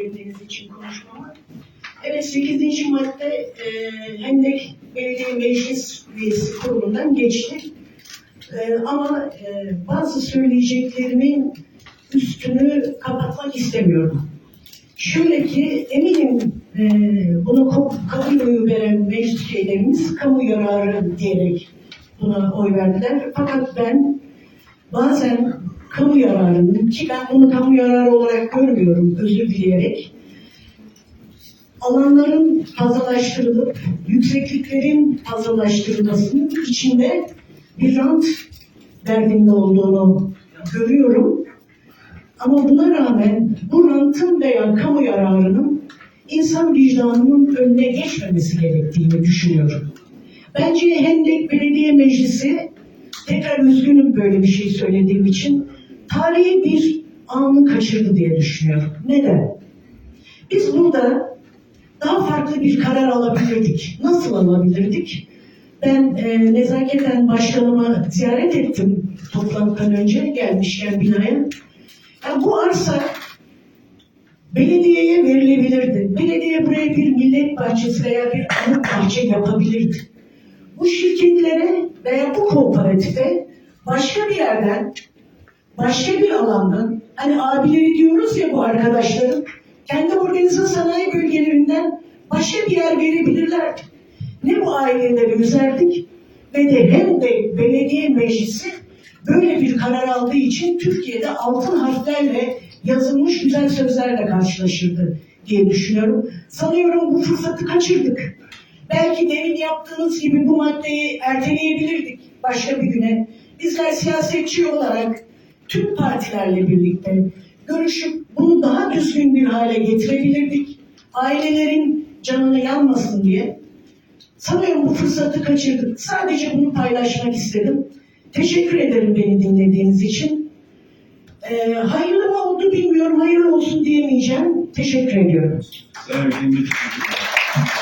verdiğiniz için konuşmama. Evet 8. madde e, Hendek Belediye Meclis Üyesi kurulundan geçti. E, ama e, bazı söyleyeceklerimin üstünü kapatmak istemiyorum. Şöyle ki eminim e, bunu kamuoyu veren meclis üyelerimiz kamu yararı diyerek buna oy verdiler. Fakat ben bazen kamu yararının ki ben bunu kamu yararı olarak görmüyorum özür dileyerek alanların fazlalaştırılıp yüksekliklerin fazlalaştırılmasının içinde bir rant derdinde olduğunu görüyorum. Ama buna rağmen bu rantın veya kamu yararının insan vicdanının önüne geçmemesi gerektiğini düşünüyorum. Bence Hendek Belediye Meclisi tekrar üzgünüm böyle bir şey söylediğim için tarihi bir anı kaçırdı diye düşünüyorum. Neden? Biz burada daha farklı bir karar alabilirdik. Nasıl alabilirdik? Ben e, nezaketen başkanımı ziyaret ettim toplantıdan önce gelmişken binaya. Ya bu arsa belediyeye verilebilirdi. Belediye buraya bir millet bahçesi veya bir anıt bahçe yapabilirdi. Bu şirketlere veya bu kooperatife başka bir yerden, başka bir alandan, hani abileri diyoruz ya bu arkadaşların, kendi organize sanayi bölgelerinden başka bir yer verebilirlerdi. Ne bu aileleri üzerdik ve de hem de belediye meclisi böyle bir karar aldığı için Türkiye'de altın harflerle yazılmış güzel sözlerle karşılaşırdı diye düşünüyorum. Sanıyorum bu fırsatı kaçırdık. Belki demin yaptığınız gibi bu maddeyi erteleyebilirdik başka bir güne. Bizler siyasetçi olarak tüm partilerle birlikte görüşüp bunu daha düzgün bir hale getirebilirdik. Ailelerin canını yanmasın diye. Sanıyorum bu fırsatı kaçırdık. Sadece bunu paylaşmak istedim. Teşekkür ederim beni dinlediğiniz için. Ee, hayırlı mı oldu bilmiyorum. Hayırlı olsun diyemeyeceğim. Teşekkür ediyorum. Sevgili teşekkürler.